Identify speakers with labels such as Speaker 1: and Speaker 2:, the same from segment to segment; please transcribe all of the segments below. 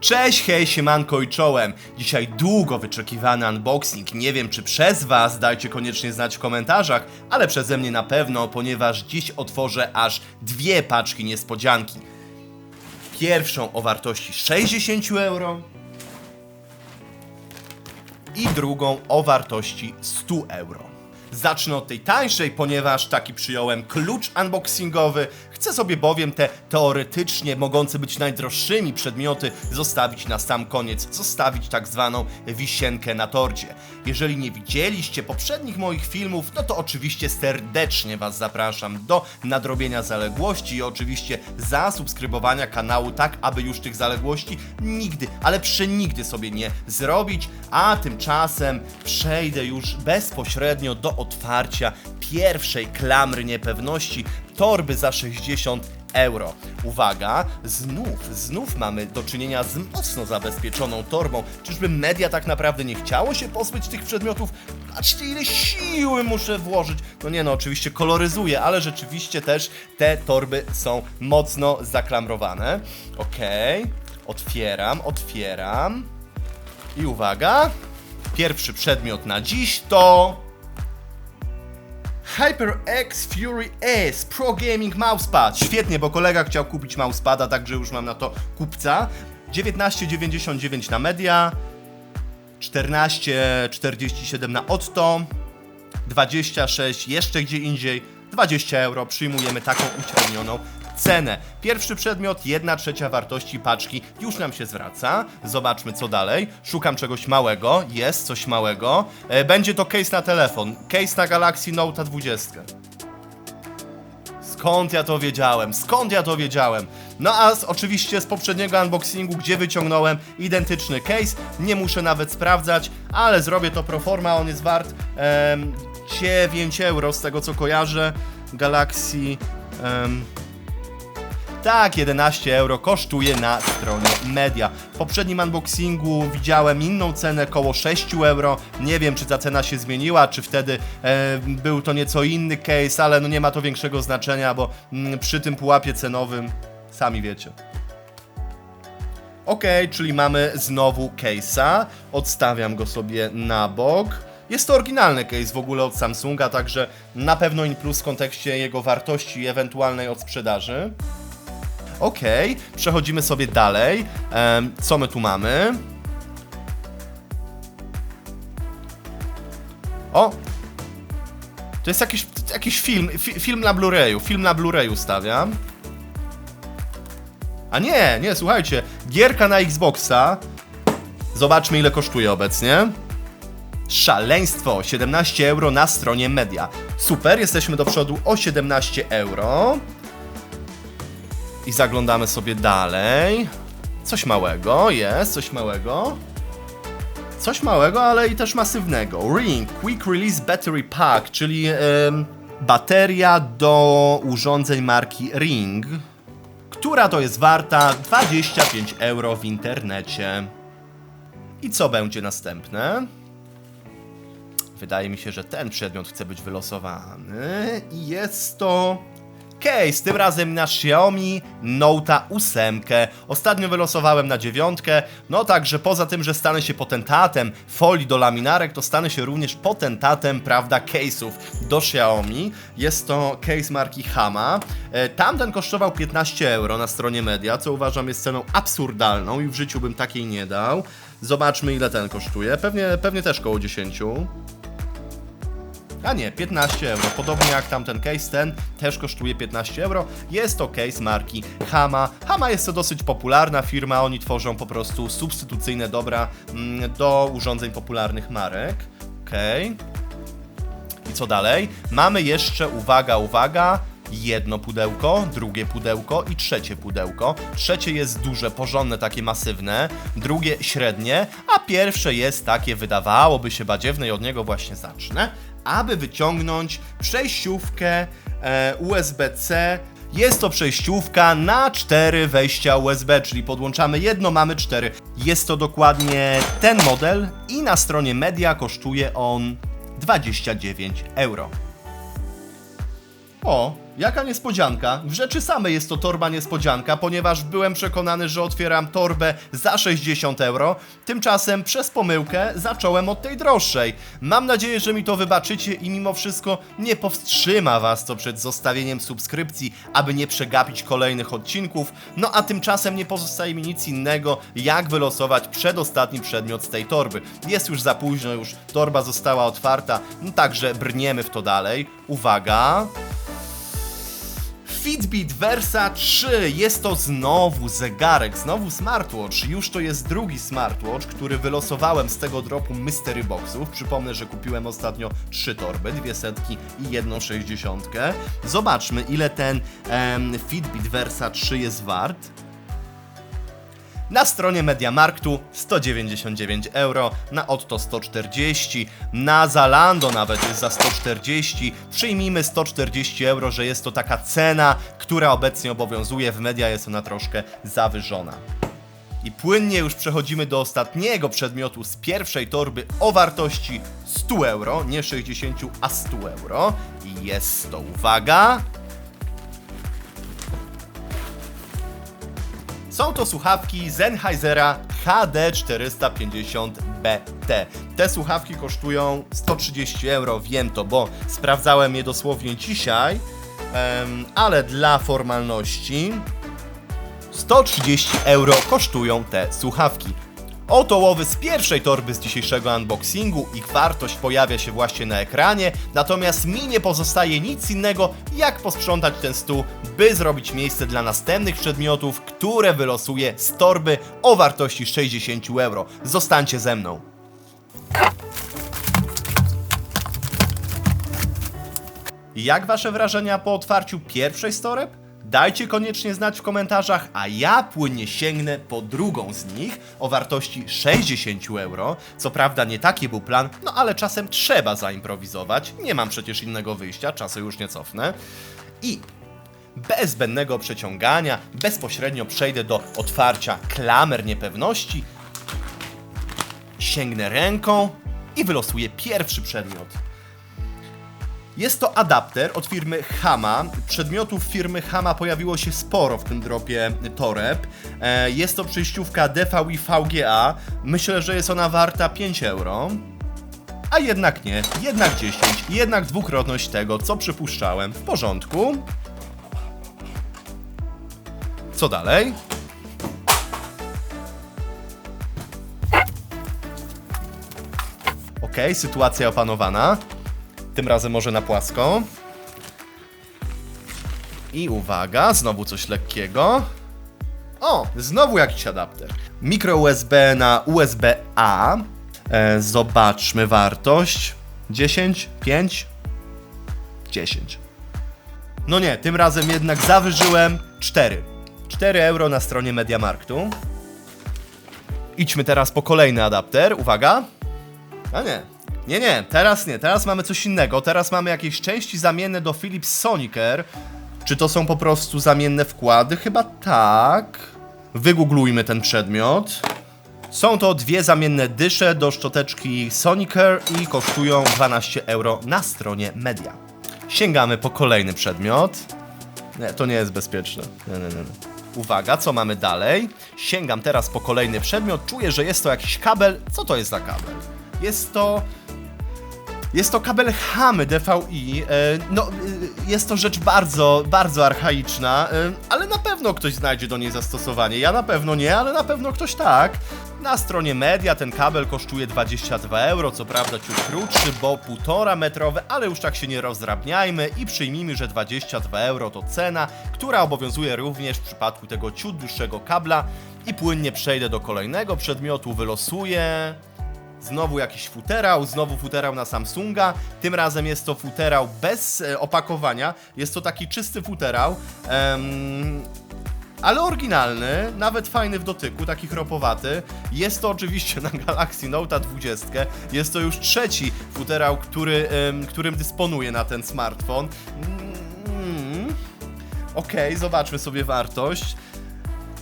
Speaker 1: Cześć, hej, siemanko i czołem. Dzisiaj długo wyczekiwany unboxing. Nie wiem czy przez was, dajcie koniecznie znać w komentarzach, ale przeze mnie na pewno, ponieważ dziś otworzę aż dwie paczki niespodzianki. Pierwszą o wartości 60 euro i drugą o wartości 100 euro. Zacznę od tej tańszej, ponieważ taki przyjąłem klucz unboxingowy. Chcę sobie bowiem te teoretycznie mogące być najdroższymi przedmioty zostawić na sam koniec, zostawić tak zwaną wisienkę na torcie. Jeżeli nie widzieliście poprzednich moich filmów, no to oczywiście serdecznie Was zapraszam do nadrobienia zaległości i oczywiście zasubskrybowania kanału, tak aby już tych zaległości nigdy, ale przenigdy sobie nie zrobić, a tymczasem przejdę już bezpośrednio do otwarcia pierwszej klamry niepewności torby za 60 euro. Uwaga, znów, znów mamy do czynienia z mocno zabezpieczoną torbą. Czyżby media tak naprawdę nie chciało się pozbyć tych przedmiotów? Patrzcie, ile siły muszę włożyć. No nie no, oczywiście koloryzuję, ale rzeczywiście też te torby są mocno zaklamrowane. Okej, otwieram, otwieram. I uwaga, pierwszy przedmiot na dziś to HyperX Fury S Pro Gaming Mousepad. Świetnie, bo kolega chciał kupić mousepada, także już mam na to kupca. 19,99 na media, 14,47 na Otto, 26 jeszcze gdzie indziej, 20 euro. Przyjmujemy taką uśrednioną cenę. Pierwszy przedmiot, 1 trzecia wartości paczki już nam się zwraca. Zobaczmy co dalej. Szukam czegoś małego. Jest coś małego. E, Będzie to case na telefon. Case na Galaxy Note 20. Skąd ja to wiedziałem? Skąd ja to wiedziałem? No a z, oczywiście z poprzedniego unboxingu, gdzie wyciągnąłem identyczny case, nie muszę nawet sprawdzać, ale zrobię to pro forma, on jest wart em, 9 euro z tego co kojarzę. Galaxy... em, tak, 11 euro kosztuje na stronie Media. W poprzednim unboxingu widziałem inną cenę, koło 6 euro. Nie wiem, czy ta cena się zmieniła, czy wtedy e, był to nieco inny case, ale no nie ma to większego znaczenia, bo mm, przy tym pułapie cenowym sami wiecie. Ok, czyli mamy znowu case'a. Odstawiam go sobie na bok. Jest to oryginalny case w ogóle od Samsunga, także na pewno in plus w kontekście jego wartości ewentualnej od Okej, przechodzimy sobie dalej. Em, co my tu mamy? O! To jest jakiś, jakiś film, fi, film na Blu-rayu, film na Blu-rayu stawiam. A nie, nie, słuchajcie, gierka na Xboxa. Zobaczmy ile kosztuje obecnie. Szaleństwo, 17 euro na stronie media. Super, jesteśmy do przodu o 17 euro. I zaglądamy sobie dalej. Coś małego, jest, coś małego. Coś małego, ale i też masywnego. Ring Quick Release Battery Pack, czyli em, bateria do urządzeń marki Ring, która to jest warta 25 euro w internecie. I co będzie następne? Wydaje mi się, że ten przedmiot chce być wylosowany i jest to case, tym razem na Xiaomi Note 8. Ostatnio wylosowałem na dziewiątkę, no także poza tym, że stanę się potentatem folii do laminarek, to stanę się również potentatem, prawda, case'ów do Xiaomi. Jest to case marki Hama. E, Tamten kosztował 15 euro na stronie media, co uważam jest ceną absurdalną i w życiu bym takiej nie dał. Zobaczmy ile ten kosztuje, pewnie, pewnie też koło 10. A nie, 15 euro. Podobnie jak tamten case, ten też kosztuje 15 euro. Jest to case marki Hama. Hama jest to dosyć popularna firma, oni tworzą po prostu substytucyjne dobra mm, do urządzeń popularnych marek. Okej. I co dalej? Mamy jeszcze, uwaga, uwaga, jedno pudełko, drugie pudełko i trzecie pudełko. Trzecie jest duże, porządne, takie masywne, drugie średnie, a pierwsze jest takie, wydawałoby się badziewne i od niego właśnie zacznę, aby wyciągnąć przejściówkę e, USB-C jest to przejściówka na cztery wejścia USB, czyli podłączamy jedno, mamy cztery. Jest to dokładnie ten model i na stronie media kosztuje on 29 euro. O, Jaka niespodzianka? W rzeczy samej jest to torba niespodzianka, ponieważ byłem przekonany, że otwieram torbę za 60 euro. Tymczasem przez pomyłkę zacząłem od tej droższej. Mam nadzieję, że mi to wybaczycie i mimo wszystko nie powstrzyma was to przed zostawieniem subskrypcji, aby nie przegapić kolejnych odcinków. No a tymczasem nie pozostaje mi nic innego, jak wylosować przedostatni przedmiot z tej torby. Jest już za późno, już torba została otwarta, no także brniemy w to dalej. Uwaga! Fitbit Versa 3 jest to znowu zegarek, znowu smartwatch. Już to jest drugi smartwatch, który wylosowałem z tego dropu Mystery Boxów. Przypomnę, że kupiłem ostatnio trzy torby, dwie setki i jedną sześćdziesiątkę. Zobaczmy, ile ten em, Fitbit Versa 3 jest wart. Na stronie Mediamarktu 199 euro, na Otto 140, na Zalando nawet jest za 140. Przyjmijmy 140 euro, że jest to taka cena, która obecnie obowiązuje. W media jest ona troszkę zawyżona. I płynnie już przechodzimy do ostatniego przedmiotu z pierwszej torby o wartości 100 euro, nie 60, a 100 euro. I jest to, uwaga, Są to słuchawki Sennheisera HD450BT. Te słuchawki kosztują 130 euro, wiem to, bo sprawdzałem je dosłownie dzisiaj, ale dla formalności 130 euro kosztują te słuchawki. Oto łowy z pierwszej torby z dzisiejszego unboxingu, ich wartość pojawia się właśnie na ekranie, natomiast mi nie pozostaje nic innego, jak posprzątać ten stół, by zrobić miejsce dla następnych przedmiotów, które wylosuję z torby o wartości 60 euro. Zostańcie ze mną. Jak wasze wrażenia po otwarciu pierwszej z toreb? Dajcie koniecznie znać w komentarzach, a ja płynnie sięgnę po drugą z nich o wartości 60 euro. Co prawda nie taki był plan, no ale czasem trzeba zaimprowizować. Nie mam przecież innego wyjścia, czasu już nie cofnę. I bez zbędnego przeciągania, bezpośrednio przejdę do otwarcia klamer niepewności. Sięgnę ręką i wylosuję pierwszy przedmiot. Jest to adapter od firmy Hama. Przedmiotów firmy Hama pojawiło się sporo w tym dropie toreb. E, Jest to przejściówka DVI VGA. Myślę, że jest ona warta 5 euro. A jednak nie, jednak 10, jednak dwukrotność tego, co przypuszczałem. W porządku. Co dalej? Okej, sytuacja opanowana. Tym razem może na płasko. I uwaga, znowu coś lekkiego. O, znowu jakiś adapter. Mikro USB na USB-A. E, zobaczmy wartość. 10, 5, 10. No nie, tym razem jednak zawyżyłem 4. 4 euro na stronie Mediamarktu. Idźmy teraz po kolejny adapter. Uwaga. A nie. Nie, nie, teraz nie, teraz mamy coś innego. Teraz mamy jakieś części zamienne do Philips Sonicare. Czy to są po prostu zamienne wkłady? Chyba tak. Wygooglujmy ten przedmiot. Są to dwie zamienne dysze do szczoteczki Sonicare i kosztują 12 euro na stronie Media. Sięgamy po kolejny przedmiot. Nie, to nie jest bezpieczne. Nie, nie. nie. Uwaga, co mamy dalej? Sięgam teraz po kolejny przedmiot. Czuję, że jest to jakiś kabel. Co to jest za kabel? Jest to jest to kabel Hamy DVI. e, No, e, jest to rzecz bardzo, bardzo archaiczna, e, ale na pewno ktoś znajdzie do niej zastosowanie. Ja na pewno nie, ale na pewno ktoś tak. Na stronie media ten kabel kosztuje 22 euro, co prawda ciut krótszy, bo 1,5 metrowy, ale już tak się nie rozdrabniajmy i przyjmijmy, że 22 euro to cena, która obowiązuje również w przypadku tego ciut dłuższego kabla. I płynnie przejdę do kolejnego przedmiotu, wylosuję. Znowu jakiś futerał, znowu futerał na Samsunga. Tym razem jest to futerał bez e, opakowania. Jest to taki czysty futerał. em, ale oryginalny, nawet fajny w dotyku, taki chropowaty. Jest to oczywiście na Galaxy Note 20. Jest to już trzeci futerał, który, em, którym dysponuję na ten smartfon. Mm, Okej, zobaczmy sobie wartość.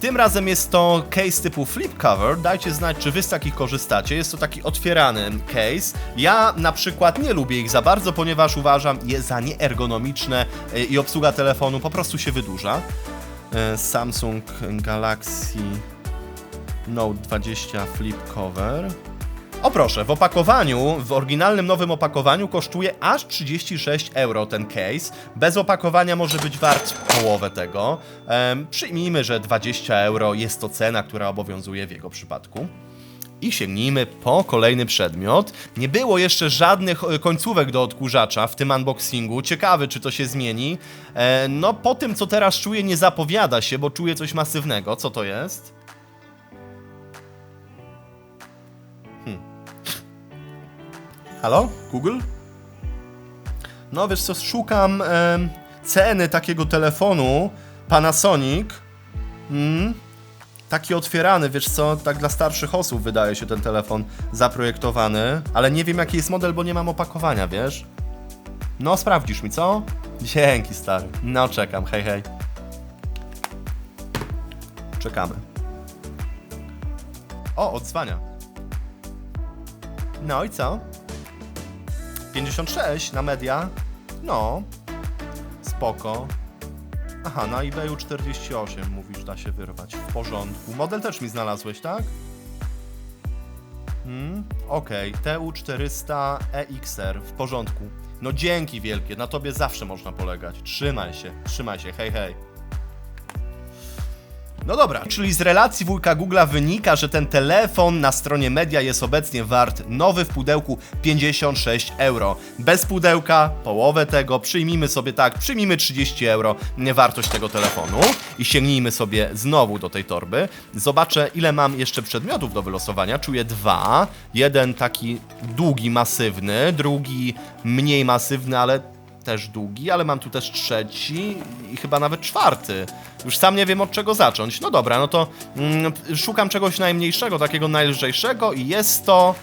Speaker 1: Tym razem jest to case typu flip cover. Dajcie znać, czy wy z takich korzystacie. Jest to taki otwierany case. Ja na przykład nie lubię ich za bardzo, ponieważ uważam je za nieergonomiczne e, i obsługa telefonu po prostu się wydłuża. E, Samsung Galaxy Note 20 flip cover. O proszę, w opakowaniu, w oryginalnym nowym opakowaniu kosztuje aż 36 euro ten case. Bez opakowania może być wart połowę tego. Ehm, przyjmijmy, że 20 euro jest to cena, która obowiązuje w jego przypadku. I sięgnijmy po kolejny przedmiot. Nie było jeszcze żadnych e, końcówek do odkurzacza w tym unboxingu. Ciekawy, czy to się zmieni. E, no, po tym, co teraz czuję, nie zapowiada się, bo czuję coś masywnego. Co to jest? Halo? Google? No wiesz co, szukam em, ceny takiego telefonu Panasonic. Mm, taki otwierany, wiesz co, tak dla starszych osób wydaje się ten telefon zaprojektowany, ale nie wiem jaki jest model, bo nie mam opakowania, wiesz? No sprawdzisz mi, co? Dzięki stary. No czekam, hej hej. Czekamy. O, odzwania. No i co? 56 na media. No. Spoko. Aha, na eBayu 48 mówisz, da się wyrwać. W porządku. Model też mi znalazłeś, tak? Hmm, okej. TU400 EXR. W porządku. No dzięki wielkie, na tobie zawsze można polegać. Trzymaj się, trzymaj się, hej hej. No dobra, czyli z relacji wujka Google'a wynika, że ten telefon na stronie media jest obecnie wart nowy w pudełku 56 euro. Bez pudełka, połowę tego, przyjmijmy sobie tak, przyjmijmy 30 euro wartość tego telefonu i sięgnijmy sobie znowu do tej torby. Zobaczę ile mam jeszcze przedmiotów do wylosowania. Czuję dwa. Jeden taki długi, masywny, drugi mniej masywny, ale też długi, ale mam tu też trzeci i chyba nawet czwarty. Już sam nie wiem od czego zacząć. No dobra, no to mm, szukam czegoś najmniejszego, takiego najlżejszego i jest to...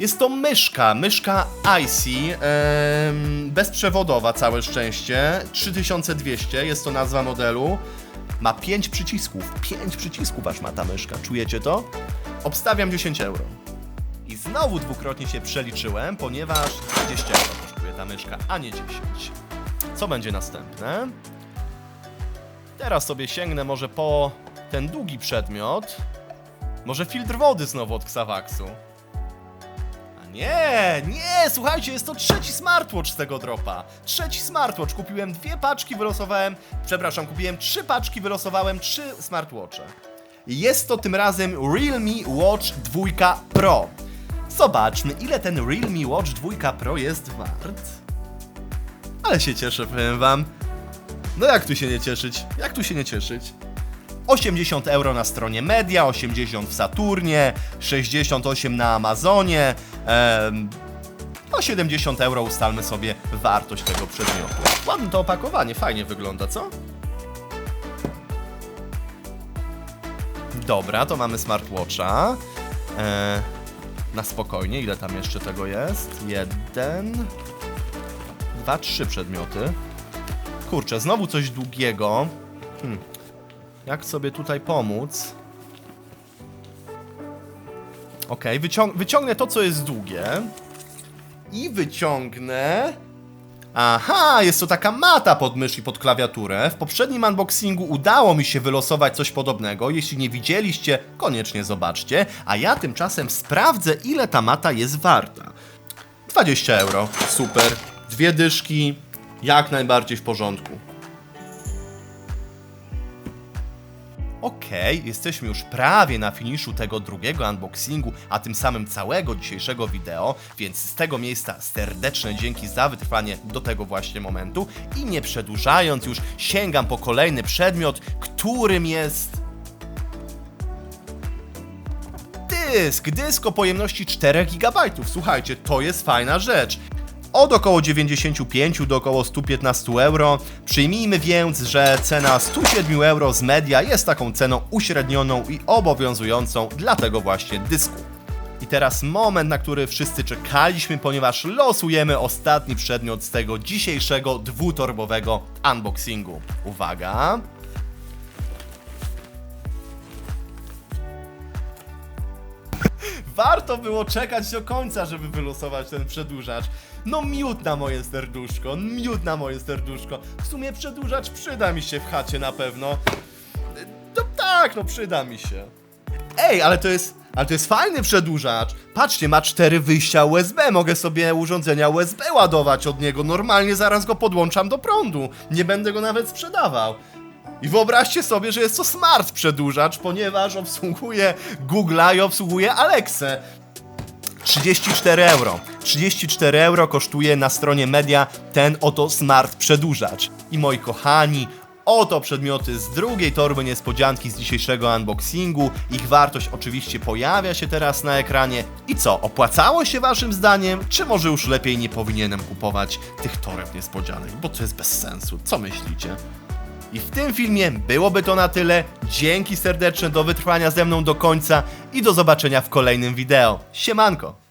Speaker 1: Jest to myszka, myszka IC, em, bezprzewodowa całe szczęście, 3200 jest to nazwa modelu. Ma 5 przycisków, 5 przycisków aż ma ta myszka, czujecie to? Obstawiam 10 euro. I znowu dwukrotnie się przeliczyłem, ponieważ 20 euro kosztuje ta myszka, a nie 10. Co będzie następne? Teraz sobie sięgnę może po ten długi przedmiot. Może filtr wody znowu od Xavaxu. A nie, nie, słuchajcie, jest to trzeci smartwatch z tego dropa. Trzeci smartwatch. Kupiłem dwie paczki, wylosowałem, przepraszam, kupiłem trzy paczki, wylosowałem trzy smartwatche. Jest to tym razem Realme Watch 2 Pro. Zobaczmy, ile ten Realme Watch 2 Pro jest wart. Ale się cieszę, powiem wam. No jak tu się nie cieszyć? Jak tu się nie cieszyć? 80 euro na stronie Media, 80 w Saturnie, 68 na Amazonie, em, no 70 euro ustalmy sobie wartość tego przedmiotu. Ładne to opakowanie, fajnie wygląda, co? Dobra, to mamy smartwatcha. E, na spokojnie, ile tam jeszcze tego jest? Jeden, dwa, trzy przedmioty. Kurczę, znowu coś długiego. Hmm. Jak sobie tutaj pomóc? Okej, wyciąg wyciągnę to, co jest długie. I wyciągnę... Aha, jest to taka mata pod mysz i pod klawiaturę. W poprzednim unboxingu udało mi się wylosować coś podobnego. Jeśli nie widzieliście, koniecznie zobaczcie. A ja tymczasem sprawdzę, ile ta mata jest warta. 20 euro. Super. Dwie dyszki. Jak najbardziej w porządku. Okej, jesteśmy już prawie na finiszu tego drugiego unboxingu, a tym samym całego dzisiejszego wideo, więc z tego miejsca serdeczne dzięki za wytrwanie do tego właśnie momentu. I nie przedłużając już sięgam po kolejny przedmiot, którym jest... Dysk, dysk o pojemności 4 GB. Słuchajcie, to jest fajna rzecz od około 95 do około 115 euro. Przyjmijmy więc, że cena 107 euro z media jest taką ceną uśrednioną i obowiązującą dla tego właśnie dysku. I teraz moment, na który wszyscy czekaliśmy, ponieważ losujemy ostatni przedmiot z tego dzisiejszego dwutorbowego unboxingu. Uwaga! Warto było czekać do końca, żeby wylosować ten przedłużacz. No miód na moje serduszko, miód na moje serduszko. W sumie przedłużacz przyda mi się w chacie na pewno. No tak, no przyda mi się. Ej, ale to jest, ale to jest fajny przedłużacz. Patrzcie, ma cztery wyjścia USB. Mogę sobie urządzenia USB ładować od niego. Normalnie zaraz go podłączam do prądu. Nie będę go nawet sprzedawał. I wyobraźcie sobie, że jest to smart przedłużacz, ponieważ obsługuje Google'a i obsługuje Alexę. 34 euro. 34 euro kosztuje na stronie media ten oto smart przedłużacz. I moi kochani, oto przedmioty z drugiej torby niespodzianki z dzisiejszego unboxingu. Ich wartość oczywiście pojawia się teraz na ekranie. I co, opłacało się waszym zdaniem? Czy może już lepiej nie powinienem kupować tych toreb niespodzianek? Bo to jest bez sensu. Co myślicie? I w tym filmie byłoby to na tyle. Dzięki serdeczne do wytrwania ze mną do końca i do zobaczenia w kolejnym wideo. Siemanko!